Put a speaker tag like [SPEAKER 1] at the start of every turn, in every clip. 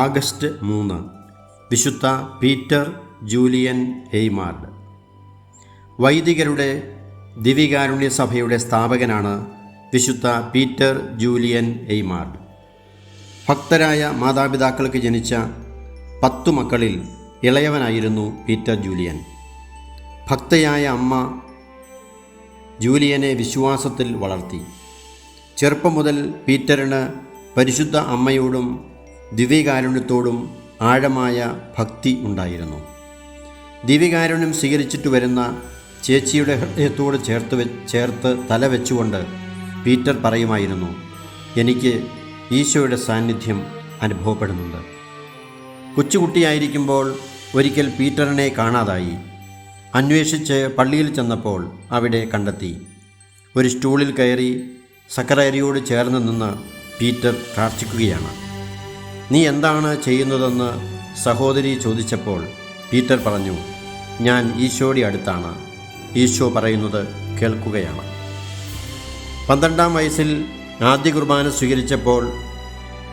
[SPEAKER 1] August മൂന്ന്. വിശുദ്ധ Peter Julian ഹെയ്മാർഡ് വൈദികരുടെ ദിവികാരുണ്യ സഭയുടെ സ്ഥാപകനാണ് വിശുദ്ധ പീറ്റർ ജൂലിയൻ എയ്മാർഡ് ഭക്തരായ മാതാപിതാക്കൾക്ക് ജനിച്ച പത്തു മക്കളിൽ ഇളയവനായിരുന്നു പീറ്റർ ജൂലിയൻ. ഭക്തയായ അമ്മ ജൂലിയനെ വിശ്വാസത്തിൽ വളർത്തി. ചെറുപ്പം മുതൽ പീറ്ററിന് പരിശുദ്ധ അമ്മയോടും ദിവ്യകാരുണ്യത്തോടും ആഴമായ ഭക്തി ഉണ്ടായിരുന്നു. ദിവ്യകാരുണ്യം സ്വീകരിച്ചിട്ട് വരുന്ന ചേച്ചിയുടെ ഹൃദയത്തോട് ചേർത്ത് ചേർത്ത് തല വെച്ചുകൊണ്ട് പീറ്റർ പറയുമായിരുന്നു എനിക്ക് ഈശോയുടെ സാന്നിധ്യം അനുഭവപ്പെടുന്നുണ്ട്. കൊച്ചുകുട്ടിയായിരിക്കുമ്പോൾ ഒരിക്കൽ പീറ്ററിനെ കാണാതായി. അന്വേഷിച്ച് പള്ളിയിൽ ചെന്നപ്പോൾ അവിടെ കണ്ടെത്തി. ഒരു സ്റ്റൂളിൽ കയറി സക്കറേരിയോട് ചേർന്ന് നിന്ന് പീറ്റർ പ്രാർത്ഥിക്കുകയാണ്. നീ എന്താണ് ചെയ്യുന്നതെന്ന് സഹോദരി ചോദിച്ചപ്പോൾ പീറ്റർ പറഞ്ഞു ഞാൻ ഈശോയുടെ അടുത്താണ്. ഈശോ പറയുന്നത് കേൾക്കുകയാണ്. പന്ത്രണ്ടാം വയസ്സിൽ ആദ്യ കുർബാന സ്വീകരിച്ചപ്പോൾ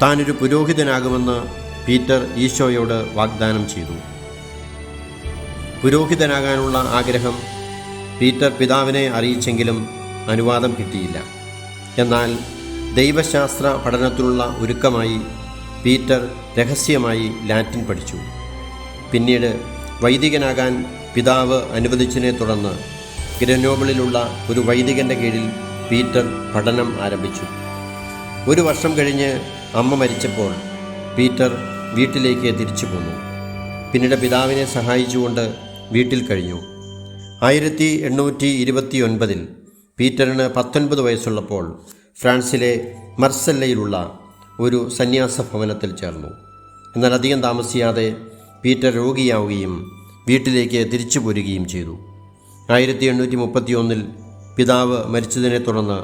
[SPEAKER 1] താനൊരു പുരോഹിതനാകുമെന്ന് പീറ്റർ ഈശോയോട് വാഗ്ദാനം ചെയ്തു. പുരോഹിതനാകാനുള്ള ആഗ്രഹം പീറ്റർ പിതാവിനെ അറിയിച്ചെങ്കിലും അനുവാദം കിട്ടിയില്ല. എന്നാൽ ദൈവശാസ്ത്ര പഠനത്തിലുള്ള ഒരുക്കമായി പീറ്റർ രഹസ്യമായി ലാറ്റിൻ പഠിച്ചു. പിന്നീട് വൈദികനാകാൻ പിതാവ് അനുവദിച്ചതിനെ തുടർന്ന് ഗ്രനോബിളിലുള്ള ഒരു വൈദികന്റെ കീഴിൽ പീറ്റർ പഠനം ആരംഭിച്ചു. ഒരു വർഷം കഴിഞ്ഞ് അമ്മ മരിച്ചപ്പോൾ പീറ്റർ വീട്ടിലേക്ക് തിരിച്ചു പോന്നു. പിന്നീട് പിതാവിനെ സഹായിച്ചുകൊണ്ട് വീട്ടിൽ കഴിഞ്ഞു. ആയിരത്തി എണ്ണൂറ്റി ഇരുപത്തി ഒൻപതിൽ പീറ്ററിന് പത്തൊൻപത് വയസ്സുള്ളപ്പോൾ ഫ്രാൻസിലെ മർസല്ലയിലുള്ള ഒരു സന്യാസ ഭവനത്തിൽ ചേർന്നു. എന്നാൽ അധികം താമസിയാതെ പീറ്റർ രോഗിയാവുകയും വീട്ടിലേക്ക് തിരിച്ചു പോരുകയും ചെയ്തു. ആയിരത്തി എണ്ണൂറ്റി മുപ്പത്തി ഒന്നിൽ പിതാവ് മരിച്ചതിനെ തുടർന്ന്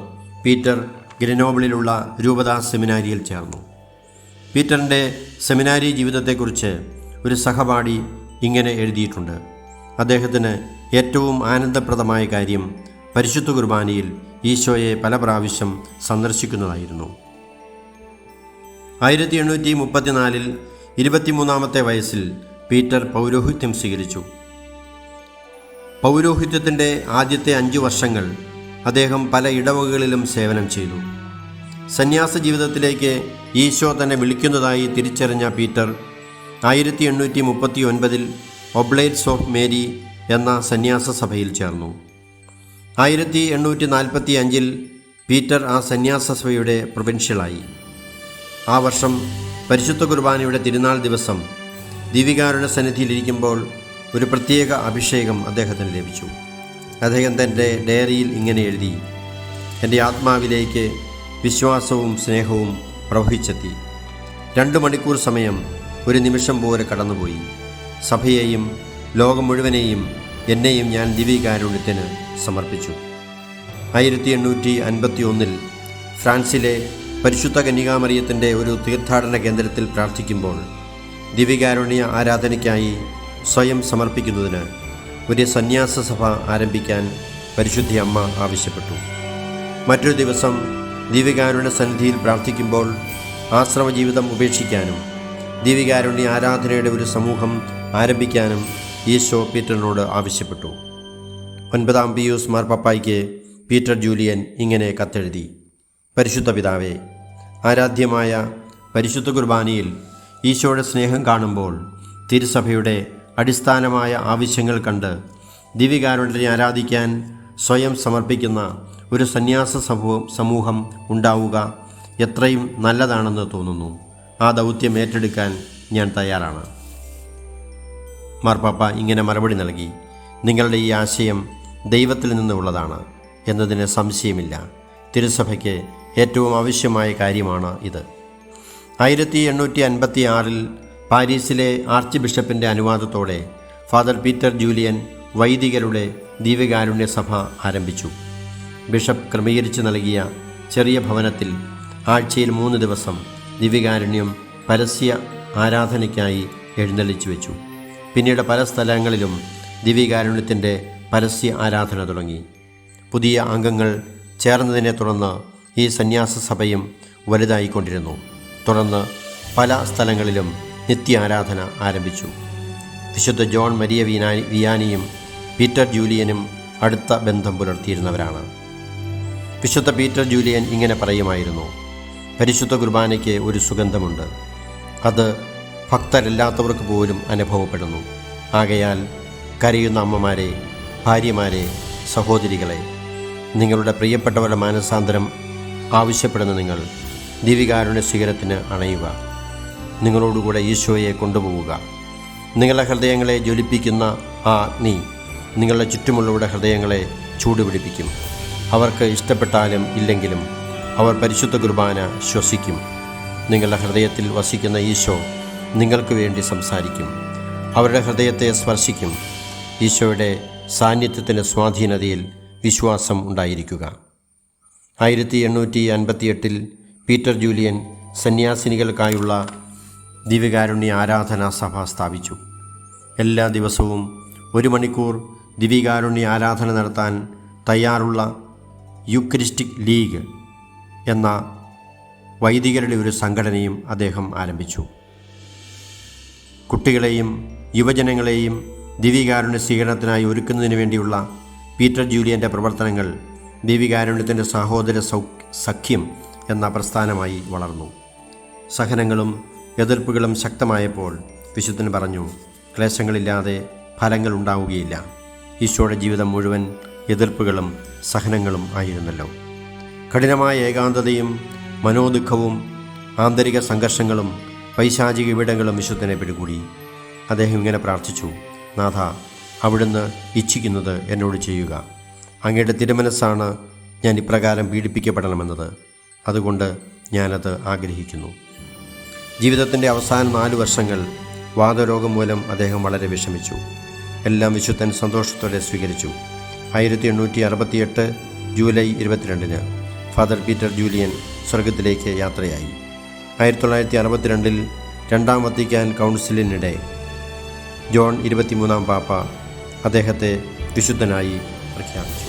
[SPEAKER 1] പീറ്റർ ഗ്രനോബിളിലുള്ള രൂപതാ സെമിനാരിയിൽ ചേർന്നു. പീറ്ററിന്റെ സെമിനാരി ജീവിതത്തെക്കുറിച്ച് ഒരു സഹപാഠി ഇങ്ങനെ എഴുതിയിട്ടുണ്ട്. അദ്ദേഹത്തിന് ഏറ്റവും ആനന്ദപ്രദമായ കാര്യം പരിശുദ്ധ കുർബാനയിൽ ഈശോയെ പല പ്രാവശ്യം സന്ദർശിക്കുന്നതായിരുന്നു. ആയിരത്തി എണ്ണൂറ്റി മുപ്പത്തിനാലിൽ ഇരുപത്തിമൂന്നാമത്തെ വയസ്സിൽ പീറ്റർ പൗരോഹിത്യം സ്വീകരിച്ചു. പൗരോഹിത്യത്തിന്റെ ആദ്യത്തെ അഞ്ച് വർഷങ്ങൾ അദ്ദേഹം പല ഇടവകകളിലും സേവനം ചെയ്തു. സന്യാസ ജീവിതത്തിലേക്ക് ഈശോ തന്നെ വിളിക്കുന്നതായി തിരിച്ചറിഞ്ഞ പീറ്റർ ആയിരത്തി എണ്ണൂറ്റി മുപ്പത്തി ഒൻപതിൽ ഒബ്ലൈറ്റ്സ് ഓഫ് മേരി എന്ന സന്യാസ സഭയിൽ ചേർന്നു. ആയിരത്തി എണ്ണൂറ്റി നാൽപ്പത്തി അഞ്ചിൽ പീറ്റർ ആ സന്യാസ സഭയുടെ പ്രൊവിൻഷ്യലായി. ആ വർഷം പരിശുദ്ധ കുർബാനയുടെ തിരുനാൾ ദിവസം ദിവികാരുടെ സന്നിധിയിലിരിക്കുമ്പോൾ ഒരു പ്രത്യേക അഭിഷേകം അദ്ദേഹത്തിന് ലഭിച്ചു. അദ്ദേഹം തന്റെ ഡയറിയിൽ ഇങ്ങനെ എഴുതി എന്റെ ആത്മാവിലേക്ക് വിശ്വാസവും സ്നേഹവും പ്രവഹിച്ചെത്തി. രണ്ട് മണിക്കൂർ സമയം ഒരു നിമിഷം പോലെ കടന്നുപോയി. സഭയെയും ലോകം മുഴുവനെയും എന്നെയും ഞാൻ ദിവ്യകാരുണ്യത്തിന് സമർപ്പിച്ചു. ആയിരത്തി എണ്ണൂറ്റി അൻപത്തി ഒന്നിൽ ഫ്രാൻസിലെ പരിശുദ്ധ കന്യകാമറിയത്തിന്റെ ഒരു തീർത്ഥാടന കേന്ദ്രത്തിൽ പ്രാർത്ഥിക്കുമ്പോൾ ദിവികാരുണ്യ ആരാധനയ്ക്കായി സ്വയം സമർപ്പിക്കുന്നതിന് ഒരു സന്യാസ സഭ ആരംഭിക്കാൻ പരിശുദ്ധി അമ്മ ആവശ്യപ്പെട്ടു. മറ്റൊരു ദിവസം ദിവികാരുണ്യ സന്നിധിയിൽ പ്രാർത്ഥിക്കുമ്പോൾ ആശ്രമ ജീവിതം ഉപേക്ഷിക്കാനും ദിവികാരുണ്യ ആരാധനയുടെ ഒരു സമൂഹം ആരംഭിക്കാനും ഈശോ പീറ്ററിനോട് ആവശ്യപ്പെട്ടു. ഒൻപതാം പിയൂസ് മാർപ്പായ്ക്ക് പീറ്റർ ജൂലിയൻ ഇങ്ങനെ കത്തെഴുതി പരിശുദ്ധ പിതാവേ ആരാധ്യമായ പരിശുദ്ധ കുർബാനയിൽ ഈശോയുടെ സ്നേഹം കാണുമ്പോൾ തിരുസഭയുടെ അടിസ്ഥാനമായ ആവശ്യങ്ങൾ കണ്ട് ദിവികാരുണ്യനെ ആരാധിക്കാൻ സ്വയം സമർപ്പിക്കുന്ന ഒരു സന്യാസ സമൂഹം സമൂഹം ഉണ്ടാവുക എത്രയും നല്ലതാണെന്ന് തോന്നുന്നു. ആ ദൗത്യം ഏറ്റെടുക്കാൻ ഞാൻ തയ്യാറാണ്. മാർപ്പാപ്പ ഇങ്ങനെ മറുപടി നൽകി നിങ്ങളുടെ ഈ ആശയം ദൈവത്തിൽ നിന്നുള്ളതാണ് എന്നതിന് സംശയമില്ല. തിരുസഭയ്ക്ക് ഏറ്റവും ആവശ്യമായ കാര്യമാണ് ഇത്. ആയിരത്തി എണ്ണൂറ്റി അൻപത്തി ആറിൽ പാരീസിലെ ആർച്ച് ബിഷപ്പിന്റെ അനുവാദത്തോടെ ഫാദർ പീറ്റർ ജൂലിയൻ വൈദികരുടെ ദീപകാരുണ്യ സഭ ആരംഭിച്ചു. ബിഷപ്പ് ക്രമീകരിച്ചു നൽകിയ ചെറിയ ഭവനത്തിൽ ആഴ്ചയിൽ മൂന്ന് ദിവസം ദിവ്യകാരുണ്യം പരസ്യ ആരാധനയ്ക്കായി എഴുന്നള്ളിച്ചു വെച്ചു. പിന്നീട് പല സ്ഥലങ്ങളിലും ദിവ്യകാരുണ്യത്തിന്റെ പരസ്യ ആരാധന തുടങ്ങി. പുതിയ അംഗങ്ങൾ ചേർന്നതിനെ തുടർന്ന് ഈ സന്യാസ സഭയും വലുതായിക്കൊണ്ടിരുന്നു. തുടർന്ന് പല സ്ഥലങ്ങളിലും നിത്യ ആരാധന ആരംഭിച്ചു. വിശുദ്ധ ജോൺ മരിയ വിനാ വിയാനിയും പീറ്റർ ജൂലിയനും അടുത്ത ബന്ധം പുലർത്തിയിരുന്നവരാണ്. വിശുദ്ധ പീറ്റർ ജൂലിയൻ ഇങ്ങനെ പറയുമായിരുന്നു പരിശുദ്ധ കുർബാനയ്ക്ക് ഒരു സുഗന്ധമുണ്ട്. അത് ഭക്തരല്ലാത്തവർക്ക് പോലും അനുഭവപ്പെടുന്നു. ആകയാൽ കരയുന്ന അമ്മമാരെ ഭാര്യമാരെ സഹോദരികളെ നിങ്ങളുടെ പ്രിയപ്പെട്ടവരുടെ മാനസാന്തരം ആവശ്യപ്പെടുന്ന നിങ്ങൾ ദിവികാരുണ്യ ശിഖരത്തിന് അണയുക. നിങ്ങളോടുകൂടെ ഈശോയെ കൊണ്ടുപോവുക. നിങ്ങളുടെ ഹൃദയങ്ങളെ ജ്വലിപ്പിക്കുന്ന ആ അഗ്നി നിങ്ങളുടെ ചുറ്റുമുള്ളവരുടെ ഹൃദയങ്ങളെ ചൂടുപിടിപ്പിക്കും. അവർക്ക് ഇഷ്ടപ്പെട്ടാലും ഇല്ലെങ്കിലും അവർ പരിശുദ്ധ കുർബാന ശ്വസിക്കും. നിങ്ങളുടെ ഹൃദയത്തിൽ വസിക്കുന്ന ഈശോ നിങ്ങൾക്ക് വേണ്ടി സംസാരിക്കും. അവരുടെ ഹൃദയത്തെ സ്പർശിക്കും. ഈശോയുടെ സാന്നിധ്യത്തിന്റെ സ്വാധീനതയിൽ വിശ്വാസം ഉണ്ടായിരിക്കുക. ആയിരത്തി എണ്ണൂറ്റി അൻപത്തിയെട്ടിൽ പീറ്റർ ജൂലിയൻ സന്യാസിനികൾക്കായുള്ള ദിവ്യകാരുണ്യ ആരാധനാ സഭ സ്ഥാപിച്ചു. എല്ലാ ദിവസവും ഒരു മണിക്കൂർ ദിവ്യകാരുണ്യ ആരാധന നടത്താൻ തയ്യാറുള്ള യുക്രിസ്റ്റിക് ലീഗ് എന്ന വൈദികരുടെ ഒരു സംഘടനയും അദ്ദേഹം ആരംഭിച്ചു. കുട്ടികളെയും യുവജനങ്ങളെയും ദിവ്യകാരുണ്യ സ്വീകരണത്തിനായി ഒരുക്കുന്നതിന് വേണ്ടിയുള്ള പീറ്റർ ജൂലിയന്റെ പ്രവർത്തനങ്ങൾ ദേവികാരുണ്യത്തിന്റെ സഹോദര സൗ സഖ്യം എന്ന പ്രസ്ഥാനമായി വളർന്നു. സഹനങ്ങളും എതിർപ്പുകളും ശക്തമായപ്പോൾ വിശുദ്ധൻ പറഞ്ഞു ക്ലേശങ്ങളില്ലാതെ ഫലങ്ങൾ ഉണ്ടാവുകയില്ല. ഈശോയുടെ ജീവിതം മുഴുവൻ എതിർപ്പുകളും സഹനങ്ങളും ആയിരുന്നല്ലോ. കഠിനമായ ഏകാന്തതയും മനോദുഃഖവും ആന്തരിക സംഘർഷങ്ങളും പൈശാചിക ഇവിടങ്ങളും വിശുദ്ധനെ പിടികൂടി. അദ്ദേഹം ഇങ്ങനെ പ്രാർത്ഥിച്ചു നാഥ അവിടുന്ന് ഇച്ഛിക്കുന്നത് എന്നോട് ചെയ്യുക. അങ്ങയുടെ തിരുമനസ്സാണ് ഞാൻ ഇപ്രകാരം പീഡിപ്പിക്കപ്പെടണമെന്നത്. അതുകൊണ്ട് ഞാനത് ആഗ്രഹിക്കുന്നു. ജീവിതത്തിന്റെ അവസാന നാല് വർഷങ്ങൾ വാതരോഗം മൂലം അദ്ദേഹം വളരെ വിഷമിച്ചു. എല്ലാം വിശുദ്ധൻ സന്തോഷത്തോടെ സ്വീകരിച്ചു. ആയിരത്തി എണ്ണൂറ്റി അറുപത്തിയെട്ട് ജൂലൈ ഇരുപത്തിരണ്ടിന് ഫാദർ പീറ്റർ ജൂലിയൻ സ്വർഗത്തിലേക്ക് യാത്രയായി. ആയിരത്തി തൊള്ളായിരത്തി അറുപത്തിരണ്ടിൽ രണ്ടാം വത്തിക്കാൻ കൗൺസിലിനിടെ ജോൺ ഇരുപത്തിമൂന്നാം പാപ്പ അദ്ദേഹത്തെ വിശുദ്ധനായി പ്രഖ്യാപിച്ചു